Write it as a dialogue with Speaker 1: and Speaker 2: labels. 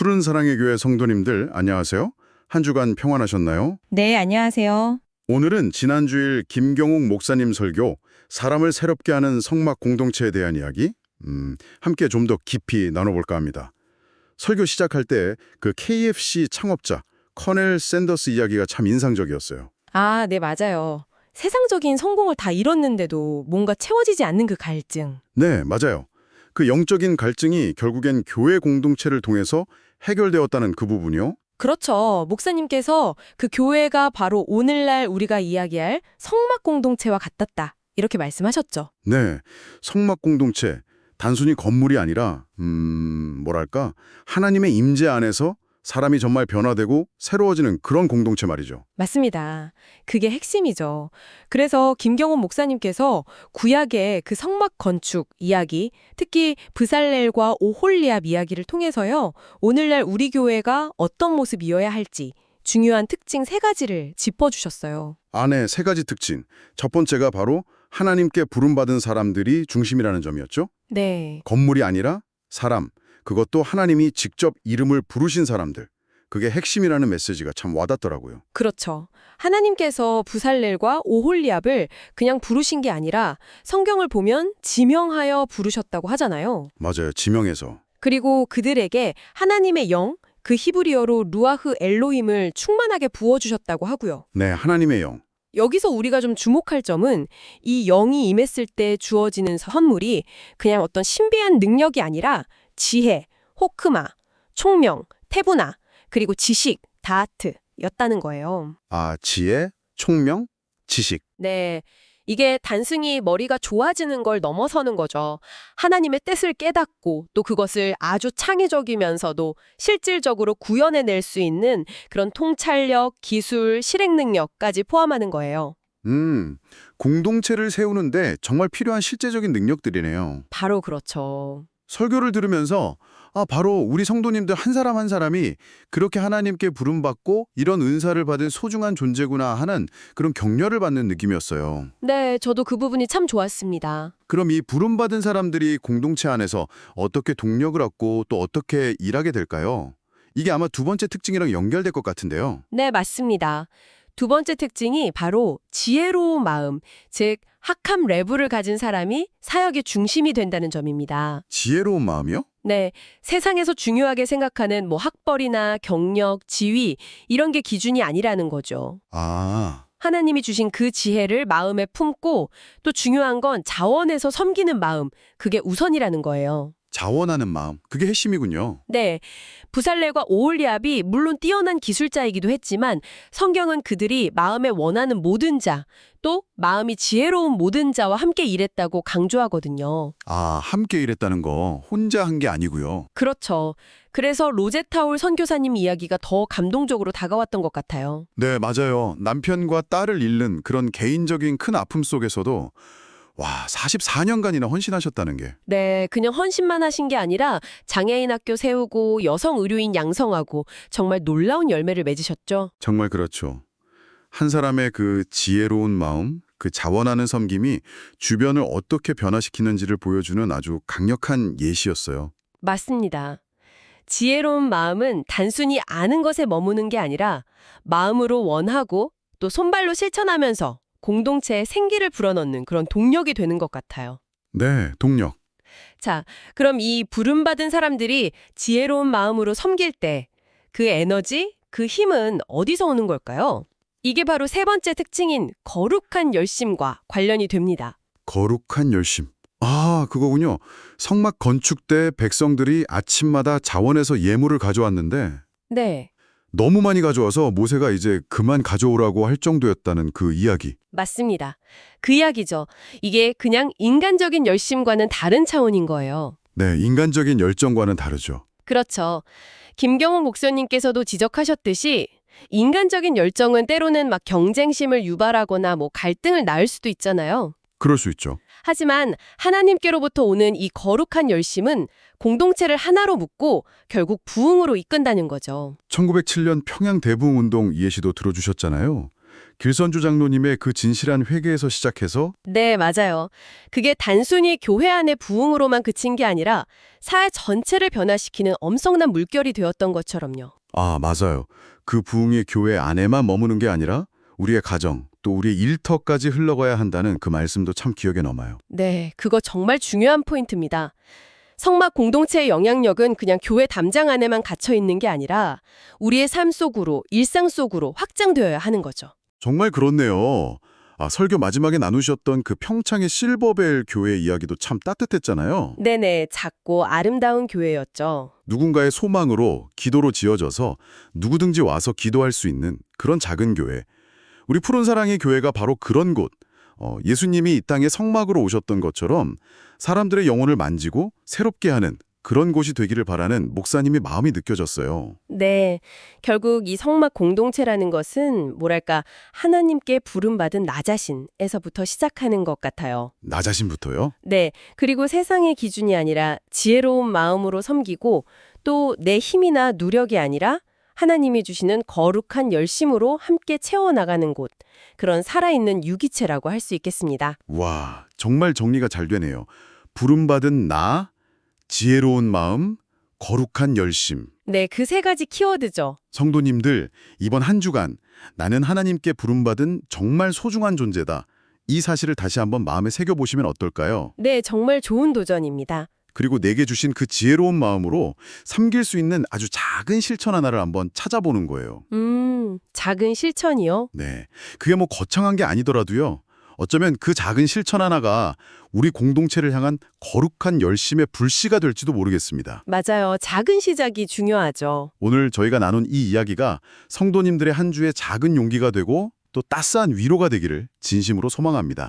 Speaker 1: 푸른 사랑의 교회 성도님들 안녕하세요. 한 주간 평안하셨나요?
Speaker 2: 네, 안녕하세요.
Speaker 1: 오늘은 지난주일 김경욱 목사님 설교 사람을 새롭게 하는 성막 공동체에 대한 이야기 음, 함께 좀 더 깊이 나눠볼까 합니다. 설교 시작할 때 그 KFC 창업자 커넬 샌더스 이야기가 참 인상적이었어요.
Speaker 2: 아, 네, 맞아요. 세상적인 성공을 다 이뤘는데도 뭔가 채워지지 않는 그 갈증.
Speaker 1: 네, 맞아요. 그 영적인 갈증이 결국엔 교회 공동체를 통해서 해결되었다는 그 부분이요.
Speaker 2: 그렇죠. 목사님께서 그 교회가 바로 오늘날 우리가 이야기할 성막 공동체와 같았다. 이렇게 말씀하셨죠.
Speaker 1: 네, 성막 공동체 단순히 건물이 아니라 음, 뭐랄까 하나님의 임재 안에서 사람이 정말 변화되고 새로워지는 그런 공동체 말이죠.
Speaker 2: 맞습니다. 그게 핵심이죠. 그래서 김경훈 목사님께서 구약의 그 성막 건축 이야기, 특히 브살렐과 오홀리압 이야기를 통해서요. 오늘날 우리 교회가 어떤 모습이어야 할지 중요한 특징 세 가지를 짚어주셨어요.
Speaker 1: 안에 세 가지 특징. 첫 번째가 바로 하나님께 부름받은 사람들이 중심이라는 점이었죠.
Speaker 2: 네.
Speaker 1: 건물이 아니라 사람, 그것도 하나님이 직접 이름을 부르신 사람들. 그게 핵심이라는 메시지가 참 와닿더라고요.
Speaker 2: 그렇죠. 하나님께서 부살렐과 오홀리압을 그냥 부르신 게 아니라 성경을 보면 지명하여 부르셨다고 하잖아요.
Speaker 1: 맞아요. 지명해서.
Speaker 2: 그리고 그들에게 하나님의 영, 그 히브리어로 루아흐 엘로힘을 충만하게 부어주셨다고 하고요.
Speaker 1: 네, 하나님의 영.
Speaker 2: 여기서 우리가 좀 주목할 점은 이 영이 임했을 때 주어지는 선물이 그냥 어떤 신비한 능력이 아니라 지혜, 호크마, 총명, 태분화, 그리고 지식, 다하트였다는 거예요.
Speaker 1: 아, 지혜, 총명, 지식.
Speaker 2: 네. 이게 단순히 머리가 좋아지는 걸 넘어서는 거죠. 하나님의 뜻을 깨닫고 또 그것을 아주 창의적이면서도 실질적으로 구현해낼 수 있는 그런 통찰력, 기술, 실행 능력까지 포함하는 거예요.
Speaker 1: 음, 공동체를 세우는데 정말 필요한 실제적인 능력들이네요.
Speaker 2: 바로 그렇죠.
Speaker 1: 설교를 들으면서 아, 바로 우리 성도님들 한 사람 한 사람이 그렇게 하나님께 부름받고 이런 은사를 받은 소중한 존재구나 하는 그런 격려를 받는 느낌이었어요.
Speaker 2: 네, 저도 그 부분이 참 좋았습니다.
Speaker 1: 그럼 이 부름받은 사람들이 공동체 안에서 어떻게 동력을 얻고 또 어떻게 일하게 될까요? 이게 아마 두 번째 특징이랑 연결될 것 같은데요.
Speaker 2: 네, 맞습니다. 두 번째 특징이 바로 지혜로운 마음, 즉 학함 레브를 가진 사람이 사역의 중심이 된다는 점입니다.
Speaker 1: 지혜로운 마음이요?
Speaker 2: 네, 세상에서 중요하게 생각하는 뭐 학벌이나 경력, 지위 이런 게 기준이 아니라는 거죠.
Speaker 1: 아,
Speaker 2: 하나님이 주신 그 지혜를 마음에 품고 또 중요한 건 자원에서 섬기는 마음, 그게 우선이라는 거예요.
Speaker 1: 자원하는 마음. 그게 핵심이군요.
Speaker 2: 네, 부살레과 오홀리압이 물론 뛰어난 기술자이기도 했지만 성경은 그들이 마음에 원하는 모든 자, 또 마음이 지혜로운 모든 자와 함께 일했다고 강조하거든요.
Speaker 1: 아, 함께 일했다는 거 혼자 한 게 아니고요.
Speaker 2: 그렇죠. 그래서 로제타울 선교사님 이야기가 더 감동적으로 다가왔던 것 같아요.
Speaker 1: 네, 맞아요. 남편과 딸을 잃는 그런 개인적인 큰 아픔 속에서도 와, 44년간이나 헌신하셨다는 게
Speaker 2: 네, 그냥 헌신만 하신 게 아니라 장애인 학교 세우고 여성 의료인 양성하고 정말 놀라운 열매를 맺으셨죠.
Speaker 1: 정말 그렇죠. 한 사람의 그 지혜로운 마음, 그 자원하는 섬김이 주변을 어떻게 변화시키는지를 보여주는 아주 강력한 예시였어요.
Speaker 2: 맞습니다. 지혜로운 마음은 단순히 아는 것에 머무는 게 아니라 마음으로 원하고 또 손발로 실천하면서 공동체에 생기를 불어넣는 그런 동력이 되는 것 같아요.
Speaker 1: 네, 동력.
Speaker 2: 자, 그럼 이 부름받은 사람들이 지혜로운 마음으로 섬길 때 그 에너지, 그 힘은 어디서 오는 걸까요? 이게 바로 세 번째 특징인 거룩한 열심과 관련이 됩니다.
Speaker 1: 거룩한 열심. 아, 그거군요. 성막 건축 때 백성들이 아침마다 자원에서 예물을 가져왔는데
Speaker 2: 네,
Speaker 1: 너무 많이 가져와서 모세가 이제 그만 가져오라고 할 정도였다는 그 이야기.
Speaker 2: 맞습니다. 그 이야기죠. 이게 그냥 인간적인 열심과는 다른 차원인 거예요.
Speaker 1: 네, 인간적인 열정과는 다르죠.
Speaker 2: 그렇죠. 김경훈 목사님께서도 지적하셨듯이 인간적인 열정은 때로는 막 경쟁심을 유발하거나 뭐 갈등을 낳을 수도 있잖아요.
Speaker 1: 그럴 수 있죠.
Speaker 2: 하지만 하나님께로부터 오는 이 거룩한 열심은 공동체를 하나로 묶고 결국 부흥으로 이끈다는 거죠.
Speaker 1: 1907년 평양 대부흥 운동 예시도 들어주셨잖아요. 길선주 장로님의 그 진실한 회개에서 시작해서
Speaker 2: 네, 맞아요. 그게 단순히 교회 안의 부흥으로만 그친 게 아니라 사회 전체를 변화시키는 엄청난 물결이 되었던 것처럼요.
Speaker 1: 아, 맞아요. 그 부흥이 교회 안에만 머무는 게 아니라 우리의 가정, 또 우리의 일터까지 흘러가야 한다는 그 말씀도 참 기억에 남아요.
Speaker 2: 네, 그거 정말 중요한 포인트입니다. 성막 공동체의 영향력은 그냥 교회 담장 안에만 갇혀 있는 게 아니라 우리의 삶 속으로, 일상 속으로 확장되어야 하는 거죠.
Speaker 1: 정말 그렇네요. 아, 설교 마지막에 나누셨던 그 평창의 실버벨 교회 이야기도 참 따뜻했잖아요.
Speaker 2: 네네, 작고 아름다운 교회였죠.
Speaker 1: 누군가의 소망으로 기도로 지어져서 누구든지 와서 기도할 수 있는 그런 작은 교회. 우리 푸른 사랑의 교회가 바로 그런 곳. 어, 예수님이 이 땅에 성막으로 오셨던 것처럼 사람들의 영혼을 만지고 새롭게 하는 그런 곳이 되기를 바라는 목사님의 마음이 느껴졌어요.
Speaker 2: 네, 결국 이 성막 공동체라는 것은 뭐랄까 하나님께 부름받은 나 자신에서부터 시작하는 것 같아요.
Speaker 1: 나 자신부터요?
Speaker 2: 네, 그리고 세상의 기준이 아니라 지혜로운 마음으로 섬기고 또 내 힘이나 누력이 아니라 하나님이 주시는 거룩한 열심으로 함께 채워나가는 곳, 그런 살아있는 유기체라고 할 수 있겠습니다.
Speaker 1: 와, 정말 정리가 잘 되네요. 부름받은 나, 지혜로운 마음, 거룩한 열심.
Speaker 2: 네, 그 세 가지 키워드죠.
Speaker 1: 성도님들, 이번 한 주간 나는 하나님께 부름받은 정말 소중한 존재다. 이 사실을 다시 한번 마음에 새겨보시면 어떨까요?
Speaker 2: 네, 정말 좋은 도전입니다.
Speaker 1: 그리고 내게 주신 그 지혜로운 마음으로 섬길 수 있는 아주 작은 실천 하나를 한번 찾아보는 거예요.
Speaker 2: 음, 작은 실천이요?
Speaker 1: 네. 그게 뭐 거창한 게 아니더라도요. 어쩌면 그 작은 실천 하나가 우리 공동체를 향한 거룩한 열심의 불씨가 될지도 모르겠습니다.
Speaker 2: 맞아요. 작은 시작이 중요하죠.
Speaker 1: 오늘 저희가 나눈 이 이야기가 성도님들의 한 주의 작은 용기가 되고 또 따스한 위로가 되기를 진심으로 소망합니다.